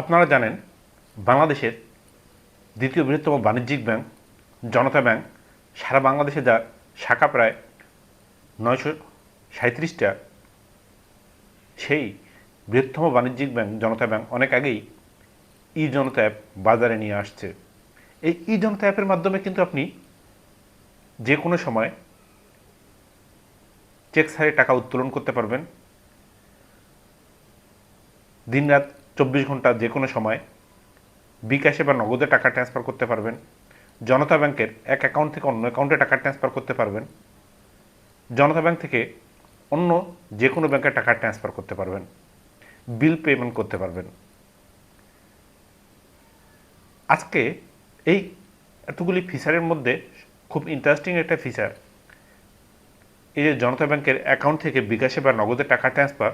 আপনারা জানেন, বাংলাদেশের দ্বিতীয় বৃহত্তম বাণিজ্যিক ব্যাংক, জনতা ব্যাংক, সারা বাংলাদেশে যার শাখা প্রায় নয়শো সাঁত্রিশটা সেই বৃহত্তম বাণিজ্যিক ব্যাংক, জনতা ব্যাংক অনেক আগেই ই জনতা অ্যাপ বাজারে নিয়ে আসছে। এই ই জনতা অ্যাপের মাধ্যমে কিন্তু আপনি যে কোনো সময় চেক সারে টাকা উত্তোলন করতে পারবেন। দিনরাত চব্বিশ ঘণ্টা যে কোনো সময় বিকাশে বা নগদে টাকা ট্রান্সফার করতে পারবেন। জনতা ব্যাংকের এক অ্যাকাউন্ট থেকে অন্য অ্যাকাউন্টে টাকা ট্রান্সফার করতে পারবেন। জনতা ব্যাংক থেকে অন্য যে কোনো ব্যাংকে টাকা ট্রান্সফার করতে পারবেন। বিল পেমেন্ট করতে পারবেন। আজকে এই এতগুলি ফিচারের মধ্যে খুব ইন্টারেস্টিং একটা ফিচার এই যে জনতা ব্যাংকের অ্যাকাউন্ট থেকে বিকাশে বা নগদে টাকা ট্রান্সফার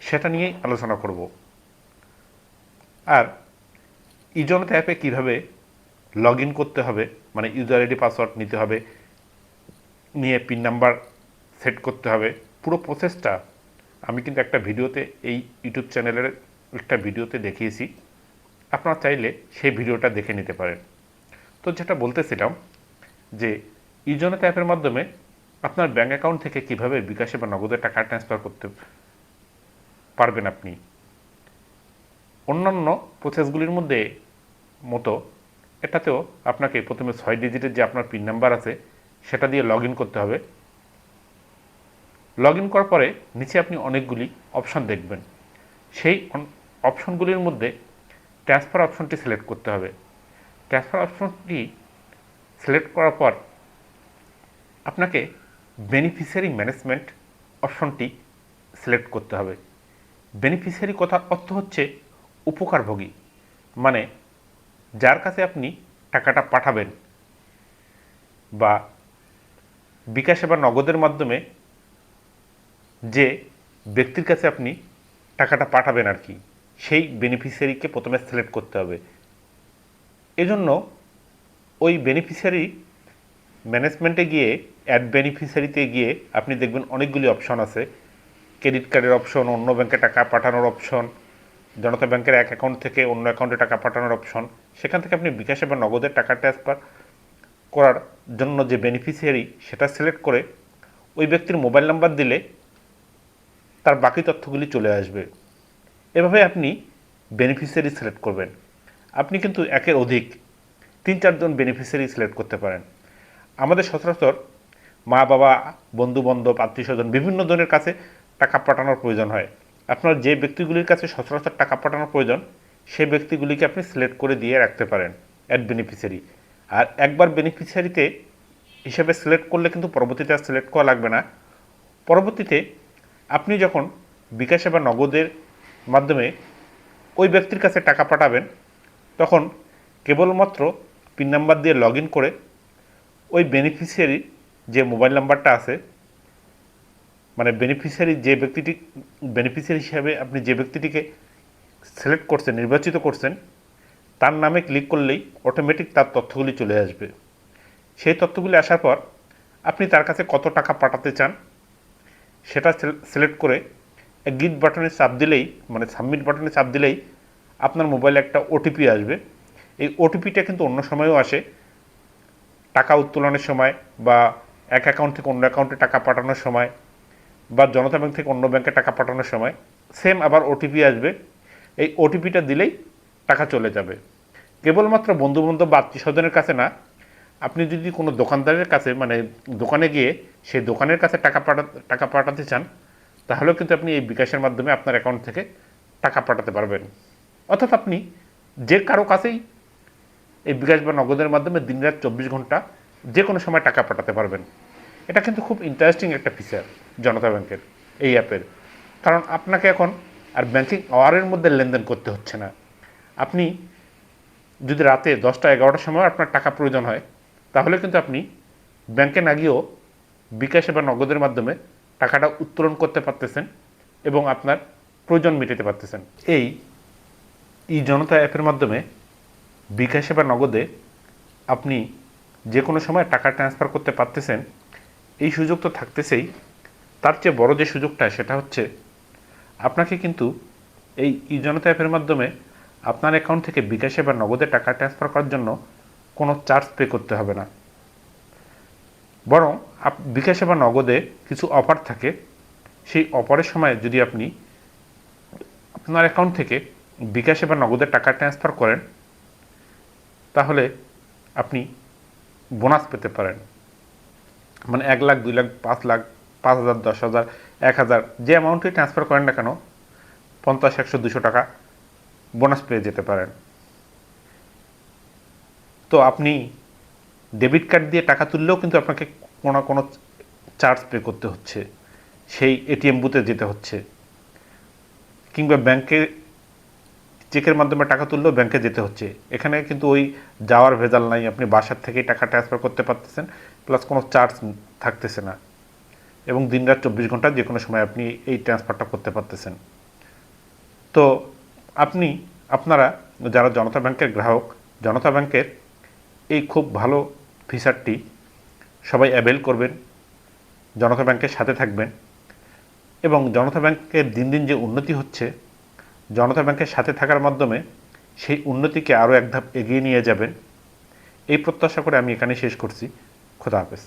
সেটা নিয়েই আলোচনা করব। আর ইজনতা অ্যাপে কীভাবে লগ ইন করতে হবে? মানে ইউজার আইডি পাসওয়ার্ড নিতে হবে, নিয়ে পিন নাম্বার সেট করতে হবে। পুরো প্রসেসটা আমি কিন্তু একটা ভিডিওতে, এই ইউটিউব চ্যানেলের একটা ভিডিওতে দেখিয়েছি। আপনারা চাইলে সেই ভিডিওটা দেখে নিতে পারেন। তো যেটা বলতেছিলাম যে, ইজনতা অ্যাপের মাধ্যমে আপনার ব্যাঙ্ক অ্যাকাউন্ট থেকে কীভাবে বিকাশে বা নগদে টাকা ট্রান্সফার করতে পারবেন আপনি? অন্যান্য প্রসেসগুলির মধ্যে মতো এটাতেও আপনাকে প্রথমে ছয় ডিজিটের যে আপনার পিন নাম্বার আছে, সেটা দিয়ে লগ করতে হবে। লগ করার পরে নিচে আপনি অনেকগুলি অপশান দেখবেন। সেই অপশনগুলির মধ্যে ট্রান্সফার অপশনটি সিলেক্ট করতে হবে। ট্রান্সফার অপশনটি সিলেক্ট করার পর আপনাকে বেনিফিশিয়ারি ম্যানেজমেন্ট অপশনটি সিলেক্ট করতে হবে। বেনিফিশিয়ারি কথা অর্থ হচ্ছে উপকারভোগী। মানে যার কাছে আপনি টাকাটা পাঠাবেন বা বিকাশে বা নগদের মাধ্যমে যে ব্যক্তির কাছে আপনি টাকাটা পাঠাবেন আর কি, সেই বেনিফিশিয়ারিকে প্রথমে সিলেক্ট করতে হবে। এজন্য ওই বেনিফিশিয়ারি ম্যানেজমেন্টে গিয়ে অ্যাড বেনিফিশিয়ারিতে গিয়ে আপনি দেখবেন অনেকগুলি অপশন আছে। ক্রেডিট কার্ডের অপশন অন্য ব্যাংকে টাকা পাঠানোর অপশন জনতা ব্যাংকের এক অ্যাকাউন্ট থেকে অন্য অ্যাকাউন্টে টাকা পাঠানোর অপশন সেখান থেকে আপনি বিকাশে বা নগদের টাকা ট্রান্সফার করার জন্য যে বেনিফিশিয়ারি সেটা সিলেক্ট করে ওই ব্যক্তির মোবাইল নাম্বার দিলে তার বাকি তথ্যগুলি চলে আসবে। এভাবে আপনি বেনিফিশিয়ারি সিলেক্ট করবেন। আপনি কিন্তু একের অধিক তিন চারজন বেনিফিশিয়ারি সিলেক্ট করতে পারেন। আমাদের সচরাচর মা বাবা বন্ধু বান্ধব আত্মীয় স্বজন বিভিন্ন জনের কাছে টাকা পাঠানোর প্রয়োজন হয়। আপনার যে ব্যক্তিগুলির কাছে সচরাচর টাকা পাঠানোর প্রয়োজন, সেই ব্যক্তিগুলিকে আপনি সিলেক্ট করে দিয়ে রাখতে পারেন অ্যাড বেনিফিশিয়ারি আর একবার বেনিফিশিয়ারিতে হিসেবে সিলেক্ট করলে কিন্তু পরবর্তীতে আর সিলেক্ট করা লাগবে না। পরবর্তীতে আপনি যখন বিকাশে বা নগদের মাধ্যমে ওই ব্যক্তির কাছে টাকা পাঠাবেন, তখন কেবলমাত্র পিন নাম্বার দিয়ে লগ করে ওই বেনিফিশিয়ারি যে মোবাইল নাম্বারটা আছে মানে বেনিফিশিয়ারি যে ব্যক্তিটি বেনিফিশিয়ারি হিসাবে আপনি যে ব্যক্তিটিকে সিলেক্ট করছেন, নির্বাচিত করছেন, তার নামে ক্লিক করলেই অটোমেটিক তার তথ্যগুলি চলে আসবে। সেই তথ্যগুলি আসার পর আপনি তার কাছে কত টাকা পাঠাতে চান, সেটা সিলেক্ট করে গিট বাটনে চাপ দিলেই মানে সাবমিট বাটনে চাপ দিলেই আপনার মোবাইলে একটা ওটিপি আসবে। এই ওটিপিটা কিন্তু অন্য সময়েও আসে। টাকা উত্তোলনের সময় বা এক অ্যাকাউন্ট থেকে অন্য অ্যাকাউন্টে টাকা পাঠানোর সময় বা জনতা ব্যাংক থেকে অন্য ব্যাংকে টাকা পাঠানোর সময় সেম আবার ওটিপি আসবে। এই ওটিপিটা দিলেই টাকা চলে যাবে। কেবলমাত্র বন্ধুবান্ধব বা আত্মীয় স্বজনের কাছে না, আপনি যদি কোনো দোকানদারের কাছে মানে দোকানে গিয়ে সেই দোকানের কাছে টাকা পাঠা, টাকা পাঠাতে চান, তাহলেও কিন্তু আপনি এই বিকাশের মাধ্যমে আপনার অ্যাকাউন্ট থেকে টাকা পাঠাতে পারবেন। অর্থাৎ আপনি যে কারও কাছেই এই বিকাশ বা নগদের মাধ্যমে দিনরাত চব্বিশ ঘণ্টা যে কোনো সময় টাকা পাঠাতে পারবেন। এটা কিন্তু খুব ইন্টারেস্টিং একটা ফিচার জনতা ব্যাংকের, এই অ্যাপের। কারণ আপনাকে এখন আর ব্যাংকিং আওয়ারের মধ্যে লেনদেন করতে হচ্ছে না। আপনি যদি রাতে দশটা এগারোটার সময় আপনার টাকা প্রয়োজন হয়, তাহলে কিন্তু আপনি ব্যাংকে না গিয়েও বিকাশে বা নগদের মাধ্যমে টাকাটা উত্তোলন করতে পারতেছেন এবং আপনার প্রয়োজন মেটাতে পারতেছেন। এই ই জনতা অ্যাপের মাধ্যমে বিকাশে বা নগদে আপনি যে কোনো সময় টাকা ট্রান্সফার করতে পারতেছেন এই সুযোগ তো থাকতেছেই। তার চেয়ে বড় যে সুযোগটা, সেটা হচ্ছে আপনাকে কিন্তু এই ই জনতা অ্যাপের মাধ্যমে আপনার অ্যাকাউন্ট থেকে বিকাশে বা নগদে টাকা ট্রান্সফার করার জন্য কোনো চার্জ পে করতে হবে না। বরং বিকাশে বা নগদে কিছু অফার থাকে। সেই অফারের সময় যদি আপনি আপনার অ্যাকাউন্ট থেকে বিকাশে বা নগদে টাকা ট্রান্সফার করেন, তাহলে আপনি বোনাস পেতে পারেন। মানে এক লাখ, দুই লাখ, পাঁচ লাখ, পাঁচ হাজার, দশ হাজার, এক হাজার, যে অ্যামাউন্টে ট্রান্সফার করেন না কেন, পঞ্চাশ, একশো, দুশো টাকা বোনাস পেয়ে যেতে পারেন। তো আপনি ডেবিট কার্ড দিয়ে টাকা তুললেও কিন্তু আপনাকে কোনো কোনো চার্জ পে করতে হচ্ছে। সেই এটিএম বুথে যেতে হচ্ছে। কিংবা ব্যাংকে চেকের মাধ্যমে টাকা তুললেও ব্যাংকে যেতে হচ্ছে। এখানে কিন্তু ওই যাওয়ার ভেজাল নাই, আপনি বাসার থেকেই টাকা ট্রান্সফার করতে পারতেছেন প্লাস কোনো চার্জ থাকতেছে না। এবং দিনরাত চব্বিশ ঘণ্টা যে কোনো সময় আপনি এই ট্রান্সফারটা করতে পারতেছেন। তো আপনি, আপনারা যারা জনতা ব্যাংকের গ্রাহক, জনতা ব্যাংকের এই খুব ভালো ফিচারটি সবাই অ্যাভেল করবেন, জনতা ব্যাংকের সাথে থাকবেন এবং জনতা ব্যাংকের দিন দিন যে উন্নতি হচ্ছে জনতা ব্যাংকের সাথে থাকার মাধ্যমে সেই উন্নতিকে আরও এক ধাপ এগিয়ে নিয়ে যাবেন এই প্রত্যাশা করে আমি এখানে শেষ করছি। খোদা হাফেজ।